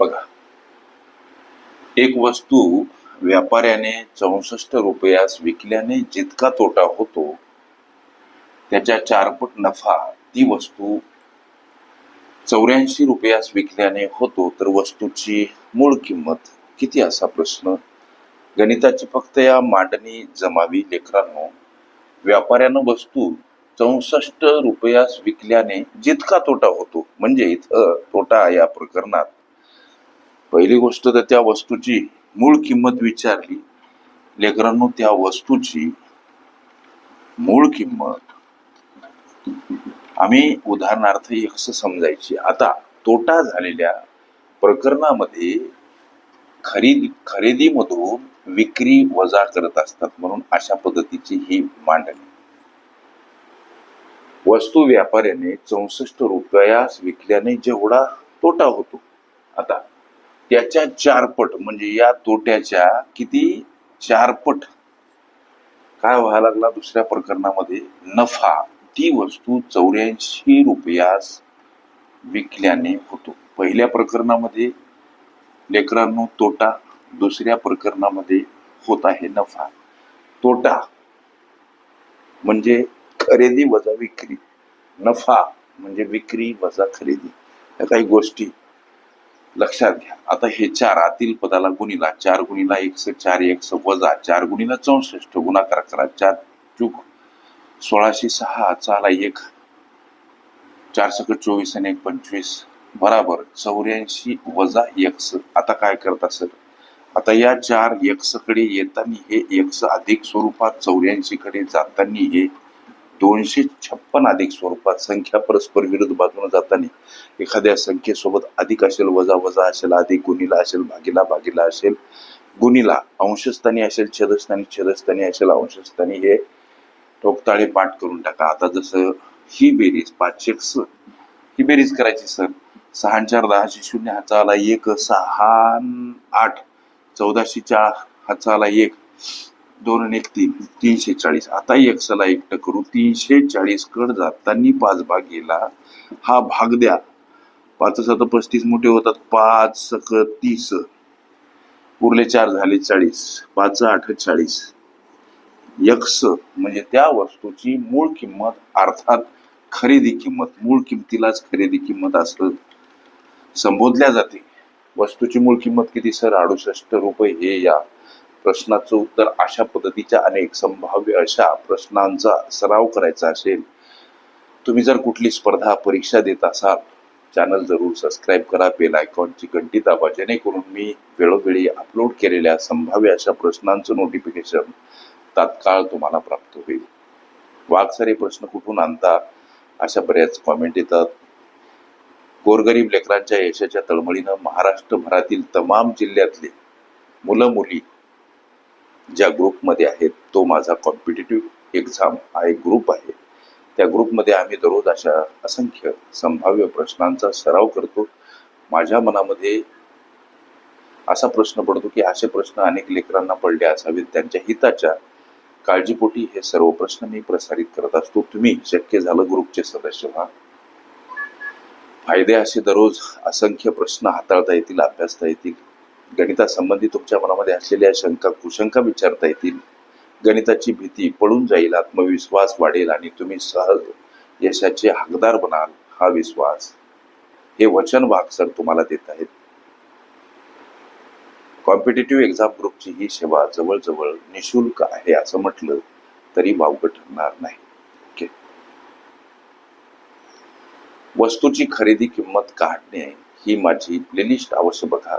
बघा. एक वस्तू व्यापाऱ्याने चौसष्ट रुपयास विकल्याने जितका तोटा होतो त्याच्या चारपट नफा ती वस्तू चौऱ्याऐंशी रुपयास विकल्याने होतो तर वस्तूची मूळ किंमत किती असा प्रश्न? गणिताची फक्त या मांडणी जमावी लेकरांनो. व्यापाऱ्यानं वस्तू चौसष्ट रुपयास विकल्याने जितका तोटा होतो म्हणजे इथं तोटा या प्रकरणात पहिली गोष्ट तर त्या वस्तूची मूळ किंमत विचारली. लेकरांनो त्या वस्तूची मूळ किंमत. आम्ही उदाहरणार्थ एक्स समजायची? आता तोटा झालेल्या प्रकरणामध्ये खरेदी खरेदीमधून विक्री वजा करत असतात म्हणून अशा पद्धतीची ही मांडणी. वस्तू व्यापाऱ्याने चौसष्ट रुपयास विकल्याने जेवढा तोटा होतो. आता त्याच्या चारपट म्हणजे या तोट्याच्या किती चारपट. काय व्हायला लागला दुसऱ्या प्रकरणामध्ये? नफा ती वस्तू चौऱ्याऐंशी रुपयास विकल्याने होतो. पहिल्या प्रकरणामध्ये लेकरांनो तोटा दुसऱ्या प्रकरणामध्ये होत आहे नफा. तोटा म्हणजे खरेदी वजा विक्री. नफा म्हणजे विक्री वजा खरेदी. या काही गोष्टी लक्षात घ्या. आता हे चार आतील पदाला गुणीला चार गुणीला एकस चार एकस वजा चार गुणीला चौसष्ट गुणाकार करा चार चूक. सोळाशे सहा चाला एक. चार सकट चोवीस आणि एक पंचवीस. बराबर चौऱ्याऐंशी वजा एक्स. आता काय करता सर? आता या चार एक्सकडे येताना हे एक्स अधिक स्वरूपात चौऱ्याऐंशी कडे जाताना हे दोनशे छप्पन अधिक स्वरूपात संख्या परस्पर विरुद्ध बाजूने जाताना एखाद्या संख्येसोबत अधिक असेल वजा वजा असेल अधिक गुणिला असेल भागीला भागीला असेल गुणिला अंशस्थानी असेल छेदस्थानी छेदस्थानी असेल अंशस्थानी हे टोकताळे पाठ करून टाका. आता जसं ही बेरीज पाचशे स ही बेरीज करायची सर. सहा चार दहाशे शून्य हाचा आला एक सहा आठ चौदाशे चार हाचा आला एक. दोन आणि एक तीन तीनशे चाळीस. आता एक्सला एकटं करू तीनशे चाळीस कड जाताना पाच भाग गेला. हा भाग द्या. पाच सात पस्तीस मोठे होतात. पाच सक तीस. उरले चार झाले चाळीस. पाच आठ चाळीस. यक्स म्हणजे त्या वस्तूची मूळ किंमत अर्थात खरेदी किंमत मूळ किमतीलाच खरेदी किंमत असं संबोधल्या जाते. वस्तूची मूळ किंमत किती सर? अडुसष्ट रुपये. हे या. प्रश्नाचं उत्तर अशा पद्धतीच्या अनेक संभाव्य अशा प्रश्नांचा सराव करायचा असेल तुम्ही जर कुठली स्पर्धा परीक्षा देत असाल चॅनल जरूर सबस्क्राईब करा बेल आयकॉनची घंटी दाबा जेणेकरून मी वेळोवेळी अपलोड केलेल्या संभाव्य अशा प्रश्नांचं नोटिफिकेशन तात्काळ तुम्हाला प्राप्त होईल. वाघसारे प्रश्न कुठून आणता? अशा बऱ्याच कॉमेंट येतात. गोरगरीब लेकरांच्या यशाच्या तळमळीनं महाराष्ट्रभरातील तमाम जिल्ह्यातले मुलं मुली ज्या ग्रुपमध्ये आहेत तो माझा कॉम्पिटेटिव्ह एक्झाम हा एक ग्रुप आहे. त्या ग्रुपमध्ये आम्ही दररोज अशा असंख्य संभाव्य प्रश्नांचा सराव करतो. माझ्या मनामध्ये असा प्रश्न पडतो की असे प्रश्न अनेक लेकरांना पडले असावेत त्यांच्या हिताच्या काळजीपोटी हे सर्व प्रश्न मी प्रसारित करत असतो. तुम्ही शक्य झालं ग्रुपचे सदस्य व्हा. फायदे असे दररोज असंख्य प्रश्न हाताळता येतील अभ्यासता येतील. गणितासंबंधी तुमच्या मनामध्ये असलेल्या शंका कुशंका विचारता येतील. गणिताची भीती पळून जाईल आत्मविश्वास वाढेल आणि तुम्ही सहज यशाचे हकदार बनाल हा विश्वास. हे वचन वाघ सर तुम्हाला देत आहेत. कॉम्पिटेटिव्ह एक्झाम ग्रुपची ही सेवा जवळजवळ निशुल्क आहे असं म्हटलं तरी वावग ठरणार नाही. ओके वस्तूची खरेदी किंमत काढणे ही माझी प्लेलिस्ट अवश्य बघा.